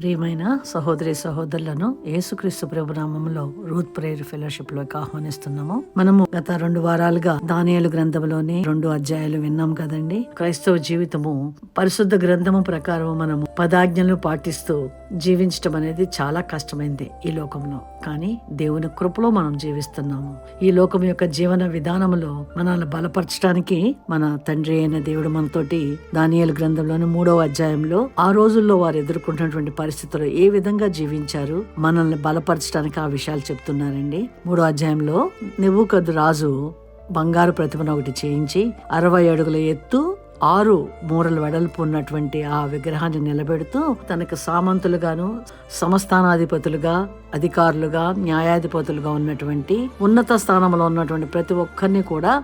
ప్రియమైన సహోదరి సహోదరులను యేసుక్రీస్తు ప్రభునామంలో రూత్ ప్రేయర్ ఫెలోషిప్లోకి ఆహ్వానిస్తున్నాము. మనము గత రెండు వారాలుగా దానియాలు గ్రంథంలోని రెండు అధ్యాయాలు విన్నాం కదండి. క్రైస్తవ జీవితము పరిశుద్ధ గ్రంథము ప్రకారం మనము పదాజ్ఞలు పాటిస్తూ జీవించటం అనేది చాలా కష్టమైంది ఈ లోకంలో. కానీ దేవుని కృపలో మనం జీవిస్తున్నాము. ఈ లోకం యొక్క జీవన విధానంలో మనల్ని బలపరచడానికి మన తండ్రి అయిన దేవుడు మనతోటి దానియలు గ్రంథంలోని మూడవ అధ్యాయంలో ఆ రోజుల్లో వారు ఎదుర్కొంటున్నటువంటి పరిస్థితుల్లో ఏ విధంగా జీవించారు మనల్ని బలపరచడానికి ఆ విషయాలు చెప్తున్నారండి. మూడో అధ్యాయంలో నెబుకద్ రాజు బంగారు ప్రతిమను ఒకటి చేయించి అరవై అడుగుల ఎత్తు ఆరు మూరల వెడల్పు ఉన్నటువంటి ఆ విగ్రహాన్ని నిలబెడుతూ తనకు సామంతులుగాను సంస్థానాధిపతులుగా అధికారులుగా న్యాయాధిపతులుగా ఉన్నటువంటి ఉన్నత స్థానంలో ఉన్నటువంటి ప్రతి ఒక్కరిని కూడా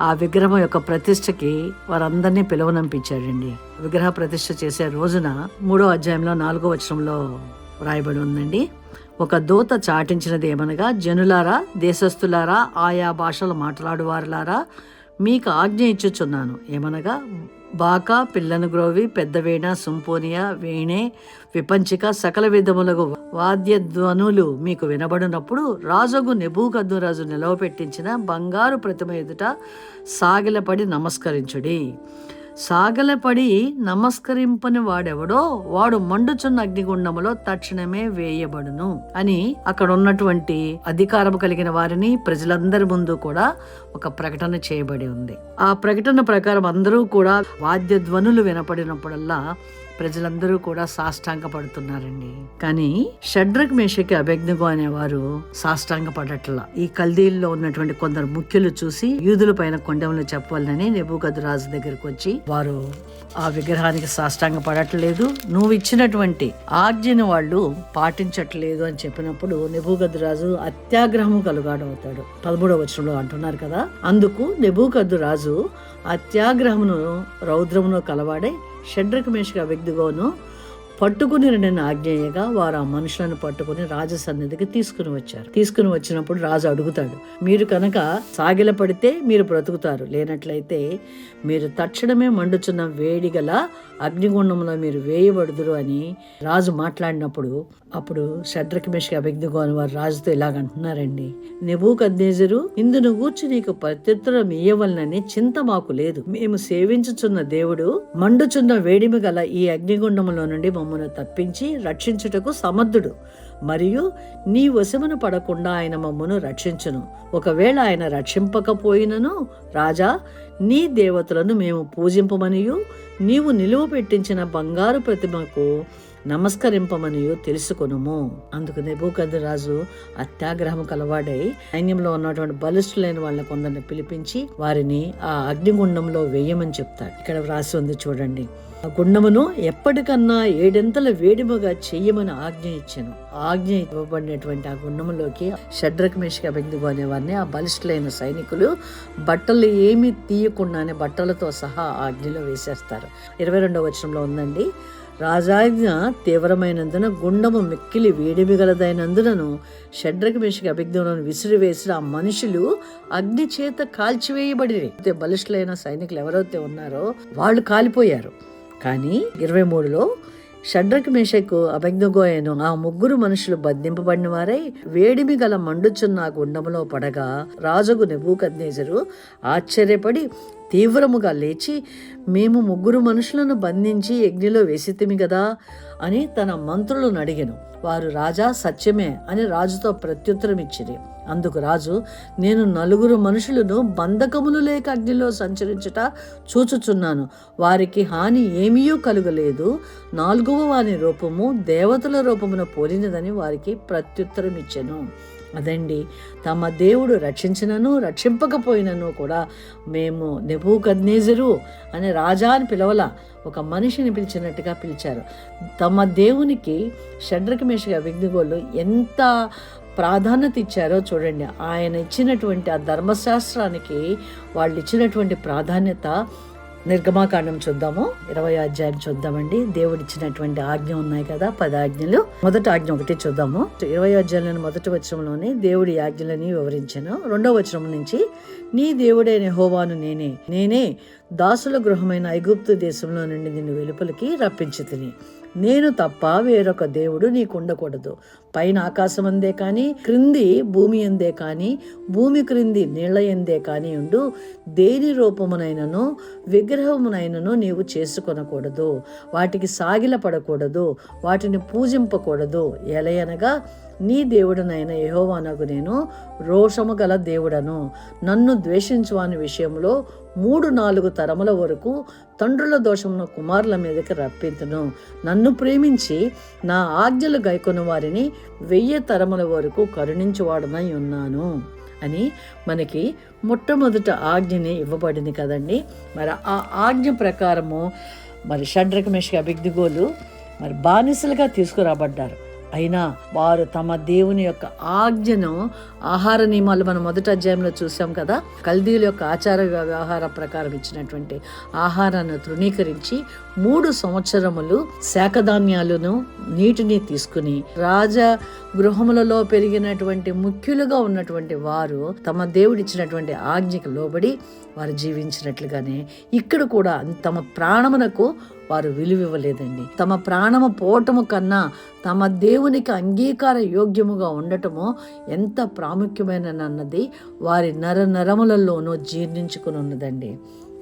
ఆ విగ్రహం యొక్క ప్రతిష్టకి వారందరినీ పిలువనంపించాడండి. విగ్రహ ప్రతిష్ట చేసే రోజున మూడో అధ్యాయంలో నాలుగో వచనంలో రాయబడి ఉందండి. ఒక దూత చాటించినది ఏమనగా జనులారా దేశస్థులారా ఆయా భాషలు మాట్లాడువారులారా మీకు ఆజ్ఞ ఇచ్చుచున్నాను. ఏమనగా బాకా పిల్లను గ్రోవి పెద్ద సుంపోనియా వీణే విపంచిక సకల విధములకు వాద్యధ్వనులు మీకు వినబడినప్పుడు రాజుగు నెబూకద్దు రాజు నిలవపెట్టించిన బంగారు ప్రతిమ ఎదుట సాగిలపడి నమస్కరించుడి. సాగలపడి నమస్కరింపని వాడెవడో వాడు మండుచున్న అగ్నిగుండములో తక్షణమే వేయబడును అని అక్కడ ఉన్నటువంటి అధికారం కలిగిన వారిని ప్రజలందరి ముందు కూడా ఒక ప్రకటన చేయబడి ఉంది. ఆ ప్రకటన ప్రకారం అందరూ కూడా వాద్య ధ్వనులు వినపడినప్పుడల్లా ప్రజలందరూ కూడా సాష్టాంగ పడుతున్నారండి కానీ షడ్రక్ మేషకి అభిజ్ఞగు అనేవారు సాష్టాంగపడట్ల. ఈ కల్దీల్లో ఉన్నటువంటి కొందరు ముఖ్యులు చూసి యూదుల పైన కొండములు చెప్పాలని నెబుగదు రాజు దగ్గరకు వచ్చి వారు ఆ విగ్రహానికి సాష్టాంగ పడట్లేదు నువ్వు ఇచ్చినటువంటి ఆజ్ఞను వాళ్ళు పాటించట్లేదు అని చెప్పినప్పుడు నెబూగద్దు రాజు అత్యాగ్రహము కలుగాడవుతాడు. పదమూడవ వచనంలో అంటున్నారు కదా? అందుకు నెబూగద్దు రాజు అత్యాగ్రహమును రౌద్రమును కలవాడే షడ్రక మేషక వ్యక్తిగోను పట్టుకుని నేను ఆజ్ఞేయగా వారు ఆ మనుషులను పట్టుకుని రాజు సన్నిధికి తీసుకుని వచ్చారు. తీసుకుని వచ్చినప్పుడు రాజు అడుగుతాడు మీరు కనుక సాగిల పడితే మీరు బ్రతుకుతారు. లేనట్లయితే మీరు తక్షణమే మండుచున్న వేడిగల అగ్నిగుండంలో మీరు వేయబడుదురు అని రాజు మాట్లాడినప్పుడు అప్పుడు షడ్రక మేషక అభిజ్ఞగో వారు రాజుతో ఇలాగ అంటున్నారండి నెబూకద్నేజరు ఇందును గూర్చి నీకు ప్రత్యుత్తరం ఇయ్యవలనని చింత మాకు లేదు. మేము సేవించుచున్న దేవుడు మండుచున్న వేడిమి గల ఈ అగ్నిగుండంలో నుండి మమ్మను తప్పించి రక్షించుటకు సమర్థుడు. మరియు నీ వశమును పడకుండా ఆయన మమ్మను రక్షించును. ఒకవేళ ఆయన రక్షింపకపోయినను రాజా నీ దేవతలను మేము పూజింపమనియు నీవు నిలువ పెట్టించిన బంగారు ప్రతిమకు నమస్కరింపమనియు తెలుసుకొనుము. అందుకు నెబూకద్దు రాజు అత్యాగ్రహం కలవాడై సైన్యంలో ఉన్నటువంటి బలిష్ఠులైన వాళ్ళని కొందరిని పిలిపించి వారిని ఆ అగ్నిగుండంలో వేయమని చెప్తాడు. ఇక్కడ వ్రాసి ఉంది చూడండి. గుండమును ఎప్పటికన్నా ఏడెంతల వేడిమగా చెయ్యమని ఆజ్ఞ ఇచ్చాను. ఆజ్ఞ ఇవ్వబడినటువంటి ఆ గుండంలోకి షడ్రక్ మేషక అభిజ్ఞు అనేవారిని ఆ బలిష్ఠులైన సైనికులు బట్టలు ఏమి తీయకుండానే బట్టలతో సహా ఆజ్ఞలో వేసేస్తారు. ఇరవై రెండవ వచనంలో ఉందండి రాజాజ్ఞ తీవ్రమైనందున గుండము మిక్కిలి వేడిమి గలదైనందునను షడ్రక మేషకి అభిజ్ఞలను విసిరివేసిన ఆ మనుషులు అగ్ని చేత కాల్చివేయబడి బలిష్ఠులైన సైనికులు ఎవరైతే ఉన్నారో వాళ్ళు కాలిపోయారు. కానీ ఇరవై మూడులో షడ్రక్ మేషకు అభిజ్ఞగోయను ఆ ముగ్గురు మనుషులు బంధింపబడిన వారై వేడిమి గల మండుచున్న ఆ గుండములో పడగా రాజుకు నెబూకద్నేజరు ఆశ్చర్యపడి తీవ్రముగా లేచి మేము ముగ్గురు మనుషులను బంధించి యజ్ఞలో వేసితిమి కదా అని తన మంత్రులను అడిగాను. వారు రాజా సత్యమే అని రాజుతో ప్రత్యుత్తరం ఇచ్చిరి అందుకు రాజు నేను నలుగురు మనుషులను బంధకములు లేక అగ్నిలో సంచరించుట చూచుచున్నాను. వారికి హాని ఏమీయూ కలుగలేదు. నాలుగవ వాని రూపము దేవతల రూపమున పోలినదని వారికి ప్రత్యుత్తరం ఇచ్చాను అదండి. తమ దేవుడు రక్షించినను రక్షింపకపోయినను కూడా మేము నెబూకద్నేజరు అనే రాజా అని పిలవల ఒక మనిషిని పిలిచినట్టుగా పిలిచారు. తమ దేవునికి షడ్రకమేషగా విఘ్నగోళ్ళు ఎంత ప్రాధాన్యత ఇచ్చారో చూడండి. ఆయన ఇచ్చినటువంటి ఆ ధర్మశాస్త్రానికి వాళ్ళు ఇచ్చినటువంటి ప్రాధాన్యత నిర్గమాకాండం చూద్దాము. ఇరవై అధ్యాయం చూద్దామండి. దేవుడు ఇచ్చినటువంటి ఆజ్ఞ ఉన్నాయి కదా పది ఆజ్ఞలు. మొదటి ఆజ్ఞ ఒకటి చూద్దాము. ఇరవై అధ్యాయంలోని మొదటి వచనంలోనే దేవుడి ఆజ్ఞలని వివరించాను. రెండో వచనం నుంచి నీ దేవుడైన హోవాను నేనే నేనే దాసుల గృహమైన ఐగుప్తు దేశంలో నుండి నిన్ను వెలుపలికి రప్పించి తిని. నేను తప్ప వేరొక దేవుడు నీకు ఉండకూడదు పైన ఆకాశం అందే కానీ క్రింది భూమి అందే కానీ భూమి క్రింది నీళ్ళ ఎందే కానీ ఉండు దేని రూపమునైనను విగ్రహమునైనను నీవు చేసుకొనకూడదు. వాటికి సాగిలపడకూడదు వాటిని పూజింపకూడదు. ఎలయనగా నీ దేవుడనైన యహోవానకు నేను రోషము గల దేవుడను. నన్ను ద్వేషించువాని విషయంలో మూడు నాలుగు తరముల వరకు తండ్రుల దోషమును కుమారుల మీదకి రప్పించును నన్ను ప్రేమించి నా ఆజ్ఞలు గైకొన్న వారిని వెయ్యి తరముల వరకు కరుణించువాడనై ఉన్నాను అని మనకి మొట్టమొదట ఆజ్ఞని ఇవ్వబడింది కదండి. మరి ఆ ఆజ్ఞ ప్రకారము మరి షడ్రకమేష్ అభిజ్ఞగోలు మరి బానిసలుగా తీసుకురాబడ్డారు. అయినా వారు తమ దేవుని యొక్క ఆజ్ఞను ఆహార నియమాలు మనం మొదటి అధ్యాయంలో చూసాం కదా కల్దీల యొక్క ఆచార వ్యవహార ప్రకారం ఇచ్చినటువంటి ఆహారాన్ని తృణీకరించి మూడు సంవత్సరములు శాకధాన్యాలను నీటిని తీసుకుని రాజ గృహములలో పెరిగినటువంటి ముఖ్యులుగా ఉన్నటువంటి వారు తమ దేవుడిచ్చినటువంటి ఆజ్ఞకు లోబడి వారు జీవించినట్లుగానే ఇక్కడ కూడా తమ ప్రాణమునకు వారు విలువివ్వలేదండి. తమ ప్రాణము పోవటము కన్నా తమ దేవునికి అంగీకార యోగ్యముగా ఉండటము ఎంత ప్రాముఖ్యమైన అన్నది వారి నర నరములలోనూ జీర్ణించుకుని ఉన్నదండి.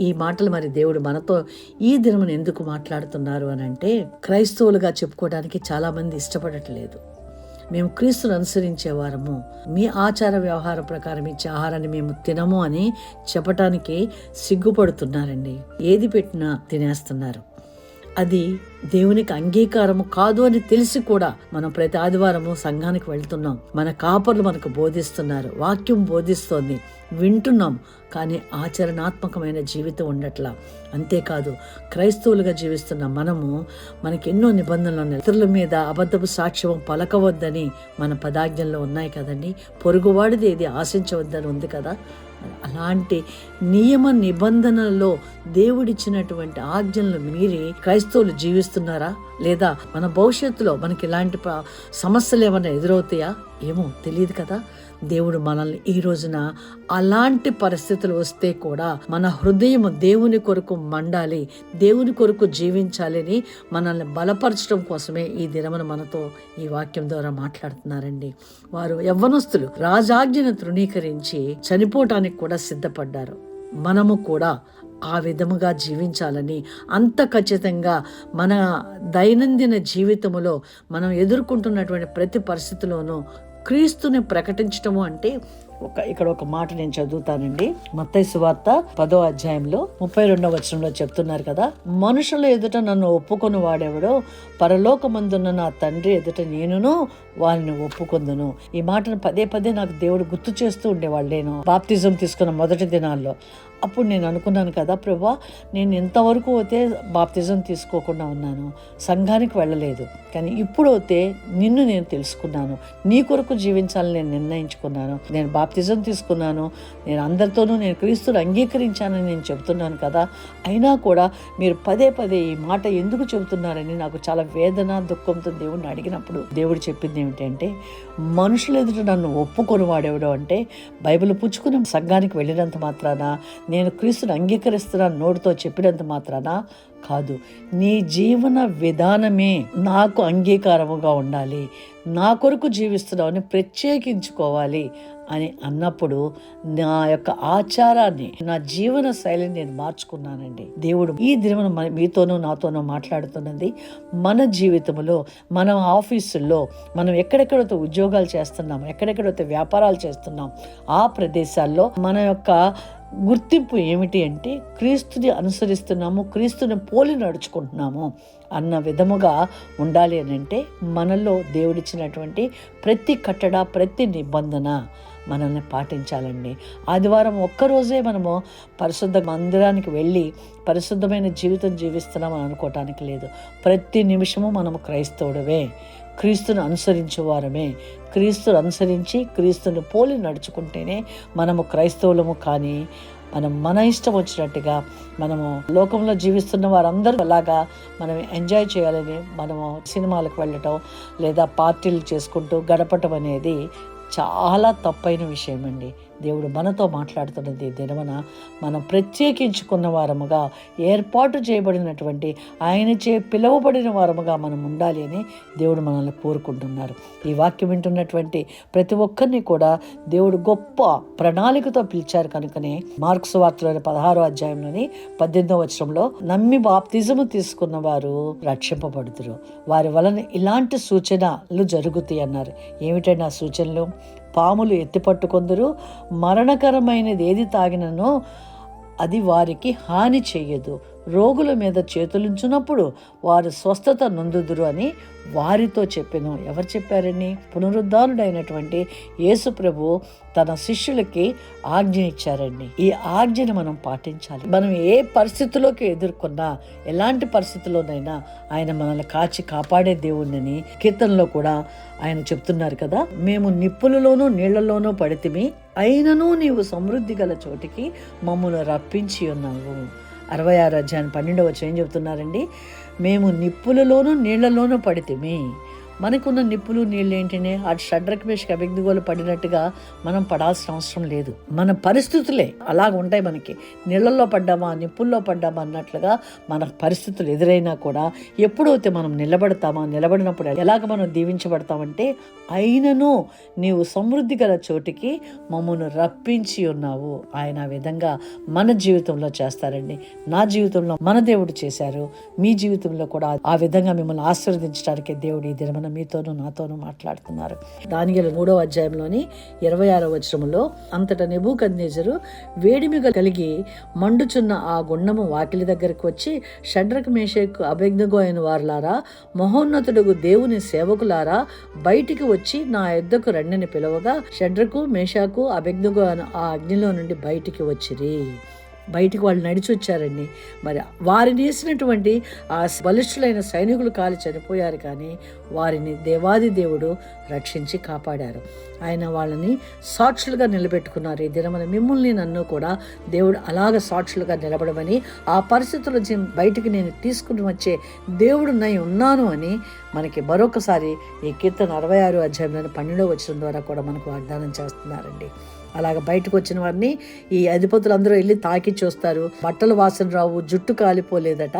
ఈ మాటలు మరి దేవుడు మనతో ఈ దినమును ఎందుకు మాట్లాడుతున్నారు అని అంటే క్రైస్తవులుగా చెప్పుకోవడానికి చాలామంది ఇష్టపడట్లేదు. మేము క్రీస్తును అనుసరించే వారము. మీ ఆచార వ్యవహార ప్రకారం ఇచ్చే ఆహారాన్ని మేము తినము అని చెప్పటానికి సిగ్గుపడుతున్నారండి. ఏది పెట్టినా తినేస్తున్నారు. అది దేవునికి అంగీకారము కాదు అని తెలిసి కూడా మనం ప్రతి ఆదివారము సంఘానికి వెళ్తున్నాం. మన కాపర్లు మనకు బోధిస్తున్నారు. వాక్యం బోధిస్తోంది. వింటున్నాం. కానీ ఆచరణాత్మకమైన జీవితం ఉండట్లా. అంతేకాదు క్రైస్తవులుగా జీవిస్తున్న మనము మనకి ఎన్నో నిబంధనలు ఉన్నాయి. ఇతరుల మీద అబద్ధపు సాక్ష్యం పలకవద్దని మన పదాజ్ఞంలో ఉన్నాయి కదండి. పొరుగువాడిది ఏది ఆశించవద్దని ఉంది కదా. అలాంటి నియమ నిబంధనల్లో దేవుడిచ్చినటువంటి ఆజ్ఞలను మీరి క్రైస్తవులు జీవిస్తున్నారా? లేదా మన భవిష్యత్తులో మనకి ఇలాంటి సమస్యలు ఏమైనా ఎదురవుతాయా? ఏమో తెలియదు కదా. దేవుడు మనల్ని ఈ రోజున అలాంటి పరిస్థితులు వస్తే కూడా మన హృదయం దేవుని కొరకు మండాలి దేవుని కొరకు జీవించాలని మనల్ని బలపరచడం కోసమే ఈ దినమున మనతో ఈ వాక్యం ద్వారా మాట్లాడుతున్నారండి. వారు యవ్వనస్తులు రాజాజ్ఞను తృణీకరించి చనిపోవటానికి కూడా సిద్ధపడ్డారు. మనము కూడా ఆ విధముగా జీవించాలని అంత ఖచ్చితంగా మన దైనందిన జీవితములో మనం ఎదుర్కొంటున్నటువంటి ప్రతి పరిస్థితిలోనూ క్రీస్తుని ప్రకటించటము అంటే ఒక ఇక్కడ ఒక మాట నేను చదువుతానండి. మత్తయి సువార్త పదో అధ్యాయంలో ముప్పై రెండవ వచనంలో చెప్తున్నారు కదా మనుషుల ఎదుట నన్ను ఒప్పుకొని వాడెవడో పరలోకమందున్న నా తండ్రి ఎదుట నేనును వారిని ఒప్పుకొందును. ఈ మాటను పదే పదే నాకు దేవుడు గుర్తు చేస్తూ ఉండేవాళ్ళు నేను. బాప్తిజం తీసుకున్న మొదటి దినాల్లో. అప్పుడు నేను అనుకున్నాను కదా ప్రభా నేను ఇంతవరకు అయితే బాప్తిజం తీసుకోకుండా ఉన్నాను సంఘానికి వెళ్ళలేదు. కానీ ఇప్పుడు అయితే నిన్ను నేను తెలుసుకున్నాను నీ కొరకు జీవించాలని నేను నిర్ణయించుకున్నాను నేను బాప్తిజం తీసుకున్నాను నేను అందరితోనూ నేను క్రీస్తుని అంగీకరించానని నేను చెబుతున్నాను కదా. అయినా కూడా మీరు పదే పదే ఈ మాట ఎందుకు చెబుతున్నారని నాకు చాలా వేదన దుఃఖంతో దేవుడిని అడిగినప్పుడు దేవుడు చెప్పింది ఏమిటంటే మనుషులు ఎదుట నన్ను ఒప్పుకొని వాడేవాడు అంటే బైబిల్ పుచ్చుకుని సంఘానికి వెళ్ళినంత మాత్రాన నేను క్రీస్తుని అంగీకరిస్తున్నాను నోటితో చెప్పినంత మాత్రాన కాదు. నీ జీవన విధానమే నాకు అంగీకారముగా ఉండాలి. నా కొరకు జీవిస్తున్నావని ప్రత్యేకించుకోవాలి అని అన్నప్పుడు నా యొక్క ఆచారాన్ని నా జీవన శైలిని నేను మార్చుకున్నానండి. దేవుడు ఈ దినమును మీతోనూ నాతోనూ మాట్లాడుతున్నది మన జీవితంలో మన ఆఫీసుల్లో మనం ఎక్కడెక్కడైతే ఉద్యోగాలు చేస్తున్నాం ఎక్కడెక్కడైతే వ్యాపారాలు చేస్తున్నాం ఆ ప్రదేశాల్లో మన యొక్క గుర్తింపు ఏమిటి అంటే క్రీస్తుని అనుసరిస్తున్నాము క్రీస్తుని పోలి నడుచుకుంటున్నాము అన్న విధముగా ఉండాలి అని అంటే మనలో దేవుడిచ్చినటువంటి ప్రతి కట్టడ ప్రతి నిబంధన మనల్ని పాటించాలండి. ఆదివారం ఒక్కరోజే మనము పరిశుద్ధ మందిరానికి వెళ్ళి పరిశుద్ధమైన జీవితం జీవిస్తున్నామని అనుకోవటానికి లేదు. ప్రతి నిమిషము మనము క్రైస్తవుడమే క్రీస్తును అనుసరించే వారమే. క్రీస్తును అనుసరించి క్రీస్తుని పోలి నడుచుకుంటేనే మనము క్రైస్తవులము కానీ మనం మన ఇష్టం వచ్చినట్టుగా మనము లోకంలో జీవిస్తున్న వారందరూ అలాగా మనం ఎంజాయ్ చేయాలని మనము సినిమాలకు వెళ్ళటం లేదా పార్టీలు చేసుకుంటూ గడపటం అనేది చాలా తప్పైన విషయం అండి దేవుడు మనతో మాట్లాడుతున్నది దినమన మనం ప్రత్యేకించుకున్న వారముగా ఏర్పాటు చేయబడినటువంటి ఆయన చే పిలువబడిన వారముగా మనం ఉండాలి అని దేవుడు మనల్ని కోరుకుంటున్నారు. ఈ వాక్యం వింటున్నటువంటి ప్రతి ఒక్కరిని కూడా దేవుడు గొప్ప ప్రణాళికతో పిలిచారు కనుకనే మార్క్స్ వార్తలోని పదహారో అధ్యాయంలోని పద్దెనిమిదో వచనంలో నమ్మి బాప్తిజము తీసుకున్న వారు రక్షింపబడుతురు వారి వలన ఇలాంటి సూచనలు జరుగుతాయి అన్నారు. ఏమిటంటే ఆ సూచనలు? పాములు ఎత్తిపట్టుకొందరు మరణకరమైనది ఏది తాగిననో అది వారికి హాని చెయ్యదు. రోగుల మీద చేతులుంచున్నప్పుడు వారు స్వస్థత నొందుదురు అని వారితో చెప్పాను. ఎవరు చెప్పారని పునరుద్ధారుడైనటువంటి యేసు ప్రభు తన శిష్యులకి ఆజ్ఞ ఇచ్చారండి. ఈ ఆజ్ఞను మనం పాటించాలి. మనం ఏ పరిస్థితిలోకి ఎదుర్కొన్నా ఎలాంటి పరిస్థితుల్లోనైనా ఆయన మనల్ని కాచి కాపాడే దేవుడిని కీర్తనలో కూడా ఆయన చెప్తున్నారు కదా. మేము నిప్పులలోనూ నీళ్ళలోనూ పడితిమి అయినను నీవు సమృద్ధి గల చోటికి మమ్మల్ని రప్పించి ఉన్నావు. అరవై ఆరు అధ్యాయం పన్నెండవ వచ్చి ఏం చెబుతున్నారండి మేము నిప్పులలోనూ నీళ్ళలోనూ పడితిమి. మనకున్న నిప్పులు నీళ్ళు అటు షడ్రకమేషకి అభిజ్ఞగోలు పడినట్టుగా మనం పడాల్సిన అవసరం లేదు. మన పరిస్థితులే అలాగ ఉంటాయి మనకి. నీళ్ళల్లో పడ్డామా నిప్పుల్లో పడ్డామా అన్నట్లుగా మన పరిస్థితులు ఎదురైనా కూడా ఎప్పుడైతే మనం నిలబడతామా నిలబడినప్పుడు ఎలాగ మనం దీవించబడతామంటే అయినను నీవు సమృద్ధి గల చోటికి మమ్మల్ని రప్పించి ఉన్నావు. ఆయన ఆ విధంగా మన జీవితంలో చేస్తారండి. నా జీవితంలో మన దేవుడు చేశారు. మీ జీవితంలో కూడా ఆ విధంగా మిమ్మల్ని ఆశీర్వదించడానికి దేవుడు ఈ దినమన మీతోనూ నాతోనూ మాట్లాడుతున్నారు. దానిగల మూడవ అధ్యాయంలోని ఇరవై ఆరో వచనములో అంతట నెబూకద్నేజరు వేడిమిగా కలిగి మండుచున్న ఆ గుండము వాకిలి దగ్గరకు వచ్చి షడ్రక మేషకు అభిజ్ఞగో అయిన వారులారా మహోన్నతుడుగు దేవుని సేవకులారా బయటికి వచ్చి నా యొద్దకు రండిని పిలవగా షడ్రకు మేషాకు అభిజ్ఞగో ఆ అగ్నిలో నుండి బయటికి వచ్చిరి. బయటికి వాళ్ళు నడిచి వచ్చారండి మరి వారిని వేసినటువంటి ఆ బలిష్ఠులైన సైనికులు కాలి చనిపోయారు కానీ వారిని దేవాది దేవుడు రక్షించి కాపాడారు. ఆయన వాళ్ళని సాక్షులుగా నిలబెట్టుకున్నారు. ఈ దినమన మిమ్మల్ని నన్ను కూడా దేవుడు అలాగ సాక్షులుగా నిలబడమని ఆ పరిస్థితుల నుంచి బయటికి నేను తీసుకుని వచ్చే దేవుడు నై ఉన్నాను అని మనకి మరొకసారి ఈ కీర్తన అరవై ఆరు అధ్యాయంలోని పన్నెండో వచ్చిన ద్వారా కూడా మనకు వాగ్దానం చేస్తున్నారండి. అలాగ బయటకు వచ్చిన వారిని ఈ అధిపతులు అందరూ వెళ్ళి తాకి చూస్తారు బట్టలు వాసన రావు జుట్టు కాలిపోలేదట.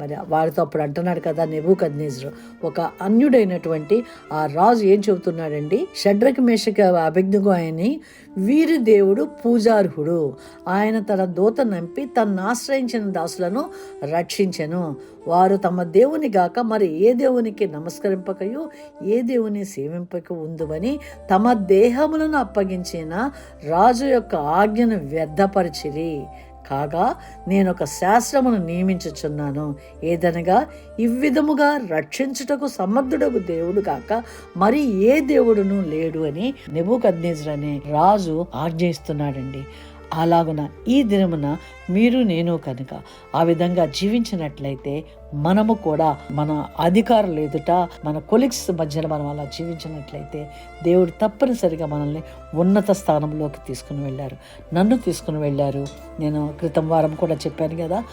మరి వారితో అప్పుడు అంటున్నాడు కదా నెబు కద్నేజరు ఒక అన్యుడైనటువంటి ఆ రాజు ఏం చెబుతున్నాడండి? షడ్రక మేషక అభిజ్ఞకు ఆయన్ని వీరి దేవుడు పూజార్హుడు. ఆయన తన దూత నంపి తన్ను ఆశ్రయించిన దాసులను రక్షించెను. వారు తమ దేవుని గాక మరి ఏ దేవునికి నమస్కరింపకయు ఏ దేవుని సేవింపక ఉందని తమ దేహములను అప్పగించిన రాజు యొక్క ఆజ్ఞను వ్యర్థపరిచిరి. కాగా నేను ఒక శాస్త్రమును నియమించుచున్నాను. ఏదనగా ఇవ్విధముగా రక్షించుటకు సమర్థుడకు దేవుడు కాక మరి ఏ దేవుడును లేడు అని నెబుకద్నేజర్ అనే రాజు ఆజ్ఞయిస్తున్నాడండి అలాగున ఈ దినమున మీరు నేను కనుక ఆ విధంగా జీవించినట్లయితే మనము కూడా మన అధికారులు ఎదుట మన కొలిక్స్ మధ్యన మనం అలా జీవించినట్లయితే దేవుడు తప్పనిసరిగా మనల్ని ఉన్నత స్థానంలోకి తీసుకుని వెళ్ళారు. నన్ను తీసుకుని వెళ్ళారు. నేను క్రితం వారం కూడా చెప్పాను కదా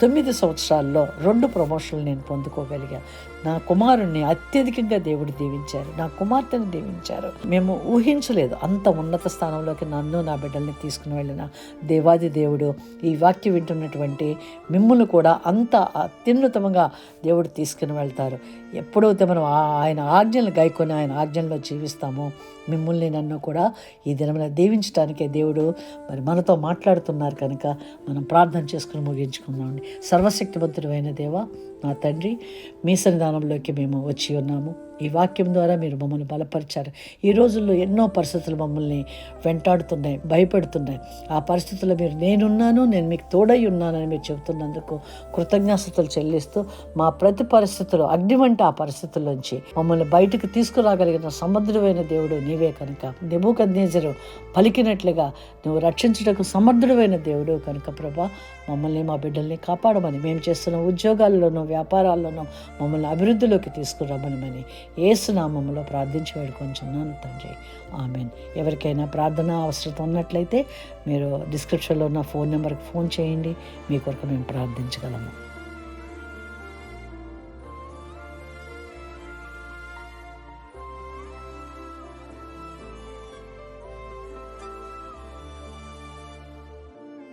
తొమ్మిది సంవత్సరాల్లో రెండు ప్రమోషన్లు నేను పొందుకోగలిగాను నా కుమారుణ్ణి అత్యధికంగా దేవుడు దీవించారు. నా కుమార్తెను దీవించారు. మేము ఊహించలేదు అంత ఉన్నత స్థానంలోకి నన్ను నా బిడ్డల్ని తీసుకుని వెళ్ళిన దేవాది దేవుడు ఈ వాక్యం వింటున్నటువంటి మిమ్మల్ని కూడా అంత అత్యున్నతంగా దేవుడు తీసుకుని వెళ్తారు. ఎప్పుడైతే మనం ఆయన ఆజ్ఞలు గాయకొని ఆయన ఆజ్ఞల్లో జీవిస్తామో మిమ్మల్ని నన్ను కూడా ఈ దినమున దీవించడానికే దేవుడు మరి మనతో మాట్లాడుతున్నారు కనుక మనం ప్రార్థన చేసుకుని ముగించుకుందామండి. సర్వశక్తివంతుడు అయిన దేవా నా తండ్రి మీ సన్నిధానంలోకి మేము వచ్చి ఉన్నాము. ఈ వాక్యం ద్వారా మీరు మమ్మల్ని బలపరిచారు. ఈ రోజుల్లో ఎన్నో పరిస్థితులు మమ్మల్ని వెంటాడుతున్నాయి భయపెడుతున్నాయి. ఆ పరిస్థితుల్లో మీరు నేనున్నాను నేను మీకు తోడై ఉన్నానని మీరు చెబుతున్నందుకు కృతజ్ఞతలు చెల్లిస్తూ మా ప్రతి పరిస్థితులు అగ్ని వంటి ఆ పరిస్థితుల్లోంచి మమ్మల్ని బయటకు తీసుకురాగలిగిన సమర్థుడైన దేవుడు నీవే కనుక. నెబుకద్నేజరు పలికినట్లుగా నువ్వు రక్షించుటకు సమర్థుడైన దేవుడు కనుక ప్రభా మమ్మల్ని మా బిడ్డల్ని కాపాడమని. మేము చేస్తున్న ఉద్యోగాల్లోనూ వ్యాపారాల్లోనూ మమ్మల్ని అభివృద్ధిలోకి తీసుకురామని. ఏసునామంలో ప్రార్థించి వేడుకొంచున్నాను. తండ్రి ఆమెన్. ఎవరికైనా ప్రార్థన అవసరం ఉన్నట్లయితే మీరు డిస్క్రిప్షన్లో ఉన్న ఫోన్ నెంబర్కి ఫోన్ చేయండి. మీ కొరకు మేము ప్రార్థించగలము.